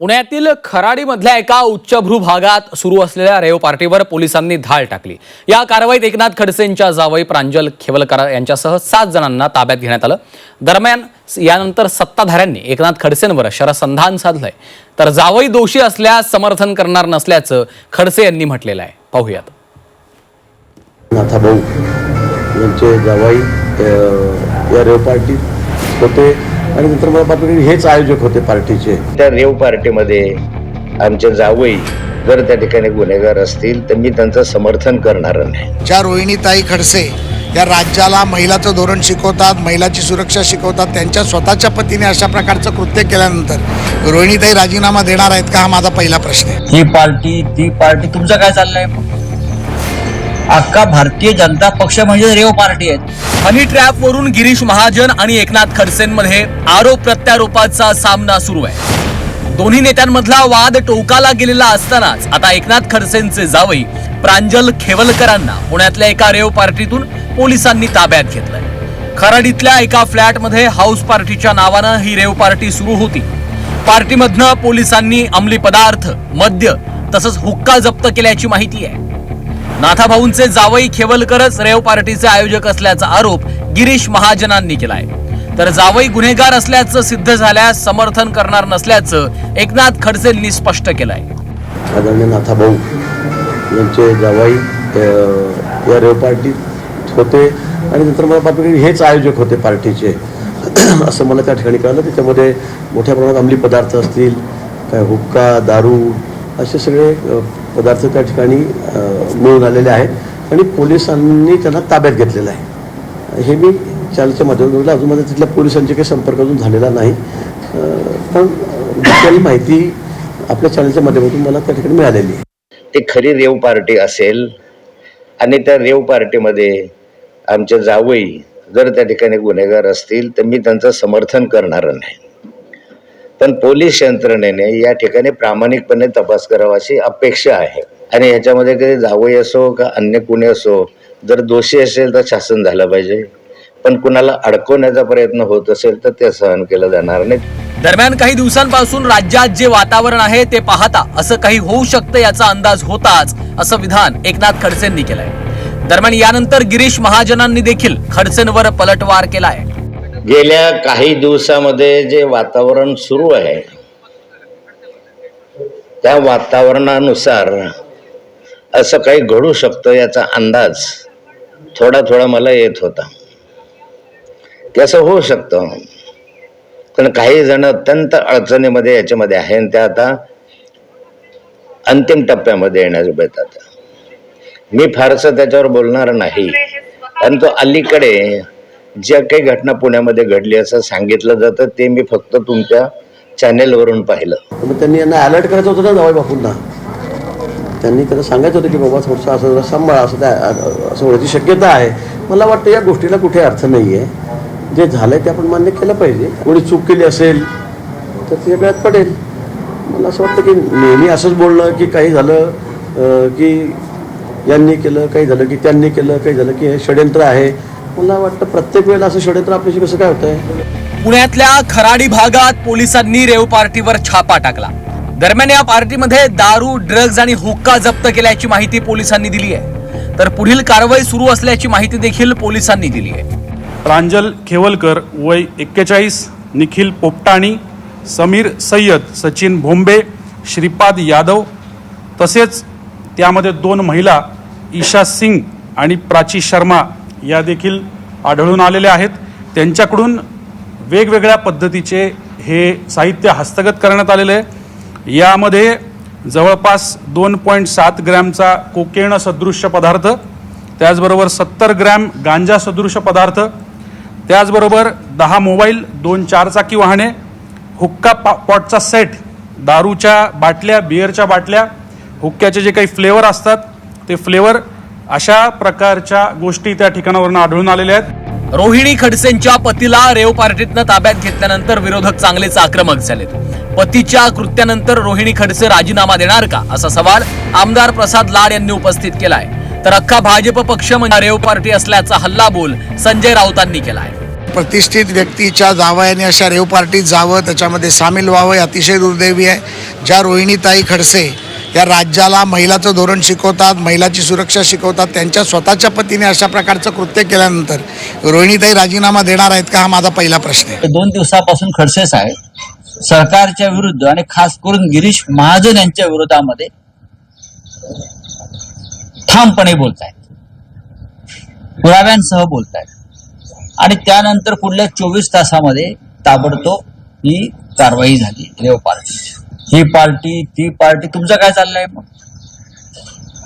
पुण्यातील खराडीमधल्या एका उच्चभ्रू भागात सुरू असलेल्या रेव पार्टीवर पोलिसांनी धाड टाकली. या कारवाईत एकनाथ खडसेंच्या जावई प्रांजल खेवलकर यांच्यासह सात जणांना ताब्यात घेण्यात आलं. दरम्यान यानंतर सत्ताधाऱ्यांनी एकनाथ खडसेंवर शरसंधान साधलंय. तर जावई दोषी असल्यास समर्थन करणार नसल्याचं खडसे यांनी म्हटलेलं आहे. पाहूयात. नाथाभाऊ यांचे जावई या रेव पार्टीत होते आणि नंतर मला बातमी हेच आयोजक होते पार्टीचे. त्या रेव पार्टीमध्ये आमचे जावई जर त्या ठिकाणी गुन्हेगार असतील तर मी त्यांचं समर्थन करणार नाही. ज्या रोहिणीताई खडसे या राज्याला महिलाचं धोरण शिकवतात महिलाची सुरक्षा शिकवतात त्यांच्या स्वतःच्या पतीने अशा प्रकारचं कृत्य केल्यानंतर रोहिणीताई राजीनामा देणार आहेत का? हा माझा पहिला प्रश्न आहे. ही पार्टी ती पार्टी तुमचं काय चाललंय? अख्खा भारतीय जनता पक्ष म्हणजे रेव पार्टी आहेत. हनी ट्रॅपवरून गिरीश महाजन आणि एकनाथ खडसेंमध्ये आरोप प्रत्यारोपाचा सामना सुरू आहे. दोन्ही नेत्यांमधला वाद टोकाला गेलेला असतानाच आता एकनाथ खडसेंचे जावई प्रांजल खेवलकरांना पुण्यातल्या एका रेव पार्टीतून पोलिसांनी ताब्यात घेतलंय. खराडीतल्या एका फ्लॅटमध्ये हाऊस पार्टीच्या नावानं ही रेव पार्टी सुरू होती. पार्टीमधनं पोलिसांनी अंमली पदार्थ मद्य तसंच हुक्का जप्त केल्याची माहिती आहे. नाथाभाऊंचे जावई खेवलकरच रेव पार्टीचे आयोजक असल्याचा आरोप गिरीश महाजनांनी केलाय. तर जावई गुन्हेगार असल्याचं सिद्ध झाल्यास समर्थन करणार नसल्याचं एकनाथ खडसेंनी स्पष्ट केलंय. आदरणीय नाथाभाऊ यांचे जावई या रेव पार्टीत होते आणि नंतर मला बातमी हेच आयोजक होते पार्टीचे. असं मला त्या ठिकाणी कळलं. त्याच्यामध्ये मोठ्या प्रमाणात अंमली पदार्थ असतील काय हुक्का दारू असे सगळे पदार्थ त्या ठिकाणी अ, मिळून आलेले आहेत. आणि पोलिसांनी त्यांना ताब्यात घेतलेलं आहे. हे मी चॅनलच्या माध्यमातून बघितलं. अजून माझ्या तिथल्या पोलिसांचे काही संपर्क अजून झालेला नाही. पण डिटेल माहिती आपल्या चॅनलच्या माध्यमातून मला त्या ठिकाणी मिळालेली आहे. ते खरी रेव पार्टी असेल आणि त्या रेव पार्टीमध्ये आमच्या जावई जर त्या ठिकाणी गुन्हेगार असतील तर मी त्यांचं समर्थन करणार नाही. पण पोलीस यंत्रणेने या ठिकाणी प्रामाणिकपणे तपास करावा अशी अपेक्षा आहे. आणि ह्याच्यामध्ये कधी जावई असो का अन्य कुणी असो जर दोषी असेल तर शासन झालं पाहिजे. पण कुणाला अडकवण्याचा प्रयत्न होत असेल तर ते सहन केलं जाणार नाही. दरम्यान काही दिवसांपासून राज्यात जे वातावरण आहे ते पाहता असं काही होऊ शकतं याचा अंदाज होताच असं विधान एकनाथ खडसेंनी केलंय. दरम्यान यानंतर गिरीश महाजनांनी देखील खडसेंवर पलटवार केलाय. गेल्या काही दिवसामध्ये जे वातावरण सुरू आहे त्या वातावरणानुसार असं काही घडू शकतं याचा अंदाज थोडा थोडा मला येत होता. की असं होऊ शकतं. पण काही जण अत्यंत अडचणीमध्ये याच्यामध्ये आहे आणि त्या आता अंतिम टप्प्यामध्ये येण्यास बेतात मी फारसं त्याच्यावर बोलणार नाही. परंतु अलीकडे ज्या काही घटना पुण्यामध्ये घडली असं सांगितलं जातं ते मी फक्त तुमच्या चॅनेलवरून पाहिलं. मग त्यांनी यांना अलर्ट करायचं होतं ना जवळ बापूंना. त्यांनी त्याला सांगायचं होतं की बाबा थोडंसं असं सांभाळा असं त्या असं होण्याची शक्यता आहे. मला वाटतं या गोष्टीला कुठे अर्थ नाही आहे जे झालं आहे ते आपण मान्य केलं पाहिजे. कोणी चूक केली असेल तर ते वेळात पडेल. मला असं वाटतं की नेहमी असंच बोलणं की काही झालं की यांनी केलं काही झालं की त्यांनी केलं काही झालं की हे षडयंत्र आहे. मला वाटतं प्रत्येक वेळेला असं षडयंत्र आपल्याशी कसं काय होत आहे पुण्यातल्या खराडी भागात पोलिसांनी रेव पार्टीवर छापा टाकला. दरम्यान या पार्टीमध्ये दारू ड्रग्ज आणि हुक्का जप्त केल्याची माहिती पोलिसांनी दिली आहे. तर पुढील कारवाई सुरू असल्याची माहिती देखील पोलिसांनी दिली आहे. प्रांजल खेवलकर वय एक्केचाळीस निखिल पोपटाणी समीर सय्यद सचिन भोंबे श्रीपाद यादव तसेच त्यामध्ये दोन महिला ईशा सिंग आणि प्राची शर्मा या देखील आढळून आलेल्या आहेत. त्यांच्याकडून वेगवेगळ्या पद्धतीचे हे साहित्य हस्तगत करण्यात आलेलं आहे. यामध्ये जवळपास दोन पॉईंट सात ग्रॅमचा कोकेण सदृश्य पदार्थ त्याचबरोबर सत्तर ग्रॅम गांजा सदृश्य पदार्थ त्याचबरोबर दहा मोबाईल दोन चारचाकी वाहने हुक्का पा पॉटचा सेट दारूच्या बाटल्या बिअरच्या बाटल्या हुक्क्याचे जे काही फ्लेवर असतात ते फ्लेवर अशा प्रकारच्या गोष्टी त्या ठिकाणावरून आढळून आलेल्या आहेत. रोहिणी खडसेंच्या पतीला रेव पार्टीतनं ताब्यात घेतल्यानंतर विरोधक चांगलेच आक्रमक झालेत. पतीच्या कृत्यानंतर रोहिणी खडसे राजीनामा देणार का? असा सवाल आमदार प्रसाद लाड यांनी उपस्थित केलाय. तर अख्खा भाजप पक्ष म्हणजे रेव पार्टी असल्याचा हल्लाबोल संजय राऊतांनी केलाय. प्रतिष्ठित व्यक्तीच्या जावयाने अशा रेव पार्टीत जावं त्याच्यामध्ये सामील व्हावं हे अतिशय दुर्दैवी आहे. ज्या रोहिणीताई खडसे या राज्याला महिलाचं धोरण शिकवतात महिलाची सुरक्षा शिकवतात त्यांच्या स्वतःच्या पतीने अशा प्रकारचं कृत्य केल्यानंतर रोहिणीताई राजीनामा देणार आहेत का? हा माझा पहिला प्रश्न आहे. दोन दिवसापासून खडसे साहेब सरकारच्या विरुद्ध आणि खास करून गिरीश महाजन यांच्या विरोधामध्ये ठामपणे बोलतायत. पुराव्यांसह बोलतायत. आणि त्यानंतर पुढल्या चोवीस तासामध्ये ताबडतोब ही कारवाई झाली. रेव पार्टीची ही पार्टी ती पार्टी तुमचं काय चाललंय मग?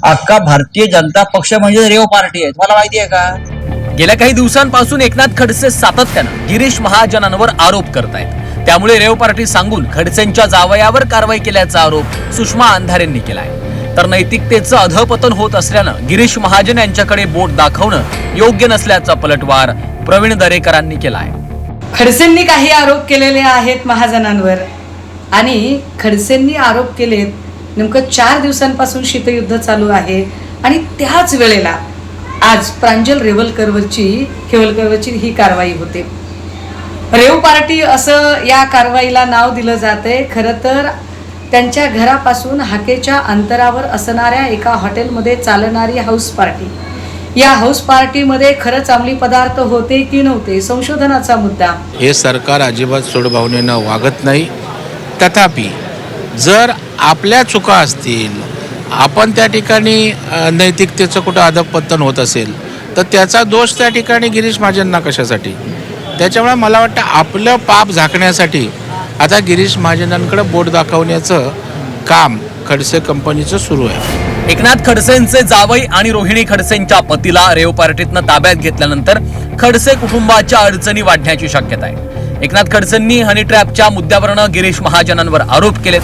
अख्खा भारतीय जनता पक्ष म्हणजे रेव पार्टी आहे. तुम्हाला माहिती आहे का? गेल्या काही दिवसांपासून एकनाथ खडसे सातत्यानं गिरीश महाजनांवर आरोप करतायत. त्यामुळे रेव पार्टी सांगून खडसेंच्या जावयावर कारवाई केल्याचा आरोप सुषमा अंधारेंनी केलाय. तर नैतिकतेचं अधपतन होत असल्यानं गिरीश महाजन यांच्याकडे बोट दाखवणं योग्य नसल्याचा पलटवार प्रवीण दरेकरांनी केलाय. खडसेंनी काही आरोप केलेले आहेत महाजनांवर. आणि खडसेंनी आरोप केलेत नेमकं चार दिवसांपासून शीतयुद्ध चालू आहे आणि त्याच वेळेला आज प्रांजल रेवलकरवरची खेवलकरवरची ही कारवाई होते. रेव पार्टी असं या कारवाईला नाव दिलं जाते खरं तर त्यांच्या घरापासून हाकेच्या अंतरावर असणाऱ्या एका हॉटेलमध्ये चालणारी हाऊस पार्टी. या हाऊस पार्टीमध्ये खरंच अंमली पदार्थ होते की नव्हते संशोधनाचा मुद्दा. हे सरकार अजिबात सोडभावनेनं वागत नाही. तथापि जर आपल्या चुका असतील आपण त्या ठिकाणी नैतिकतेचं कुठं अधपतन होत असेल तर त्याचा दोष त्या ठिकाणी गिरीश महाजनना कशासाठी? त्याच्यामुळे मला वाटतं आपलं पाप झाकण्यासाठी आता गिरीश महाजनांकडे बोट दाखवण्याचं काम खडसे कंपनीचं सुरू आहे. एकनाथ खडसेंचे जावई आणि रोहिणी खडसेंच्या पतीला रेव पार्टीतनं ताब्यात घेतल्यानंतर खडसे कुटुंबाच्या अडचणी वाढण्याची शक्यता आहे. एकनाथ खडसेंनी हनी ट्रॅपच्या मुद्द्यावरनं गिरीश महाजनांवर आरोप केलेत.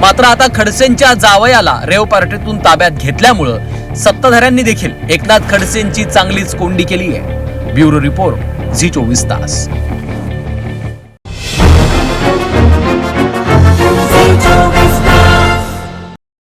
मात्र आता खडसेंच्या जावयाला रेव पार्टीतून ताब्यात घेतल्यामुळं सत्ताधाऱ्यांनी देखील एकनाथ खडसेंची चांगलीच कोंडी केली आहे ब्युरो रिपोर्ट झी चोवीस तास.